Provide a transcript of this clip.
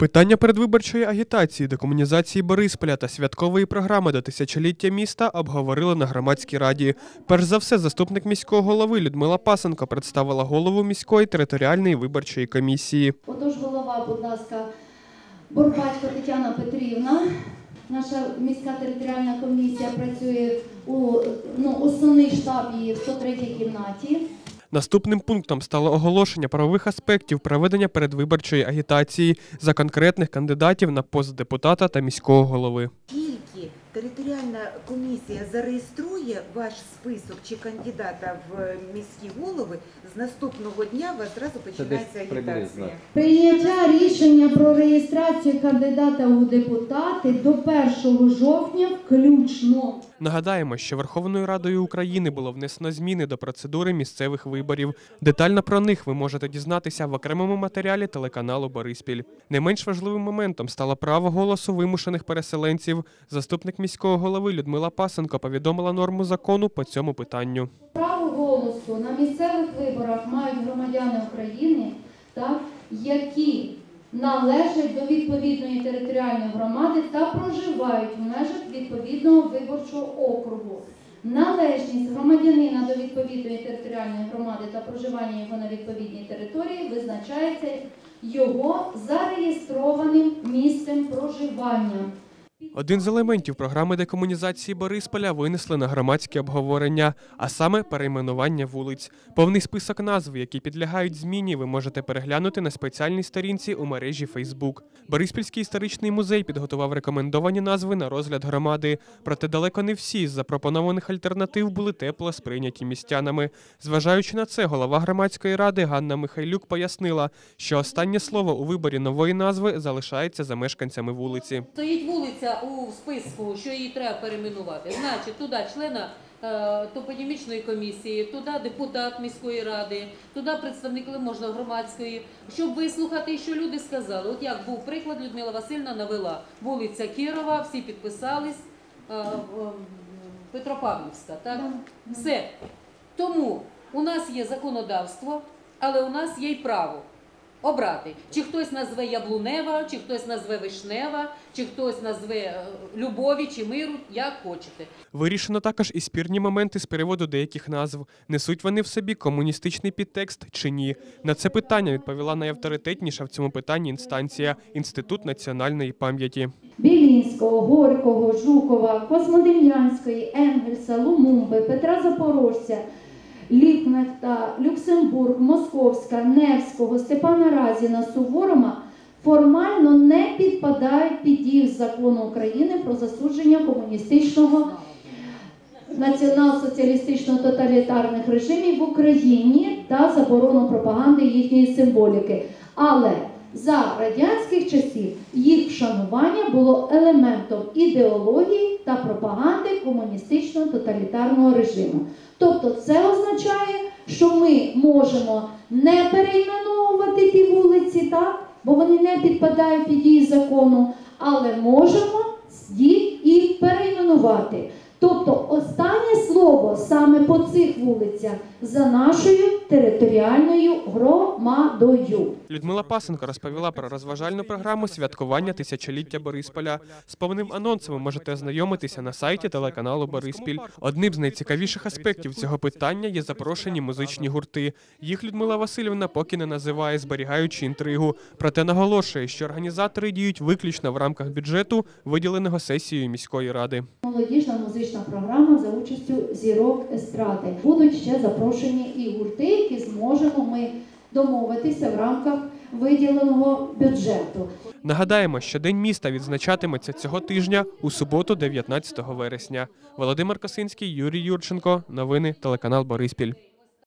Питання передвиборчої агітації, декомунізації Борисполя та святкової програми до тисячоліття міста обговорили на громадській раді. Перш за все, заступник міського голови Людмила Пасенко представила голову міської територіальної виборчої комісії. Отож, голова, будь ласка, Борбатько Тетяна Петрівна. Наша міська територіальна комісія працює у ну, основний штаб її в 103 кімнаті. Наступним пунктом стало оголошення правових аспектів проведення передвиборчої агітації за конкретних кандидатів на пост депутата та міського голови. Тільки територіальна комісія зареєструє ваш список чи кандидата в міські голови, з наступного дня у вас одразу починається агітація. Прийняття рішення про реєстрацію кандидата у депутати до 1 жовтня включно. Нагадаємо, що Верховною Радою України було внесено зміни до процедури місцевих виборів. Детально про них ви можете дізнатися в окремому матеріалі телеканалу Бориспіль. Не менш важливим моментом стало право голосу вимушених переселенців. Заступник міського голови Людмила Пасенко повідомила норму закону по цьому питанню. Право голосу на місцевих виборах мають громадяни України, так, які належать до відповідної територіальної громади та проживають в межах відповідного виборчого округу. Належність громадянина до відповідної територіальної громади та проживання його на відповідній території визначається його зареєстрованим місцем проживання. Один з елементів програми декомунізації Борисполя винесли на громадське обговорення, а саме перейменування вулиць. Повний список назв, які підлягають зміні, ви можете переглянути на спеціальній сторінці у мережі Facebook. Бориспільський історичний музей підготував рекомендовані назви на розгляд громади. Проте далеко не всі з запропонованих альтернатив були тепло сприйняті містянами. Зважаючи на це, голова громадської ради Ганна Михайлюк пояснила, що останнє слово у виборі нової назви залишається за мешканцями вулиці. Стоїть вулиця у списку, що її треба перейменувати. Значить, туди члена е, топонімічної комісії, туди депутат міської ради, туди представник можна громадської, щоб вислухати, що люди сказали. От як був приклад, Людмила Васильівна навела вулиця Кірова, всі підписались, е, е, Петропавлівська, так? Все. Тому у нас є законодавство, але у нас є й право обрати. Чи хтось назве Яблунева, чи хтось назве Вишнева, чи хтось назве е, Любові чи Миру, як хочете. Вирішено також і спірні моменти з переводу деяких назв. Несуть вони в собі комуністичний підтекст чи ні? На це питання відповіла найавторитетніша в цьому питанні інстанція Інститут національної пам'яті. Білінського, Горького, Жукова, Космодем'янської, Енгельса, Лумумби, Петра Запорожця, Ліпнехта, Люксембург, Московська, Невського, Степана Разіна, Суворома формально не підпадають під дію закону України про засудження комуністичного націонал-соціалістично-тоталітарних режимів в Україні та заборону пропаганди їхньої символіки. Але за радянських часів їх вшанування було елементом ідеології та пропаганди комуністичного тоталітарного режиму. Тобто це означає, що ми можемо не перейменовувати ті вулиці, так, бо вони не підпадають під дії закону, але можемо їх і перейменувати. Тобто останнє слово саме по цих вулицях за нашою територіальною громадою. Людмила Пасенко розповіла про розважальну програму святкування тисячоліття Борисполя. З повним анонсом ви можете ознайомитися на сайті телеканалу Бориспіль. Одним з найцікавіших аспектів цього питання є запрошені музичні гурти. Їх Людмила Васильівна поки не називає, зберігаючи інтригу. Проте наголошує, що організатори діють виключно в рамках бюджету, виділеного сесією міської ради. Молодіжна музична програма за участю зірок естради. Будуть ще запрошені і гурти, які зможемо ми домовитися в рамках виділеного бюджету. Нагадаємо, що День міста відзначатиметься цього тижня у суботу, 19 вересня. Володимир Косинський, Юрій Юрченко. Новини телеканал Бориспіль.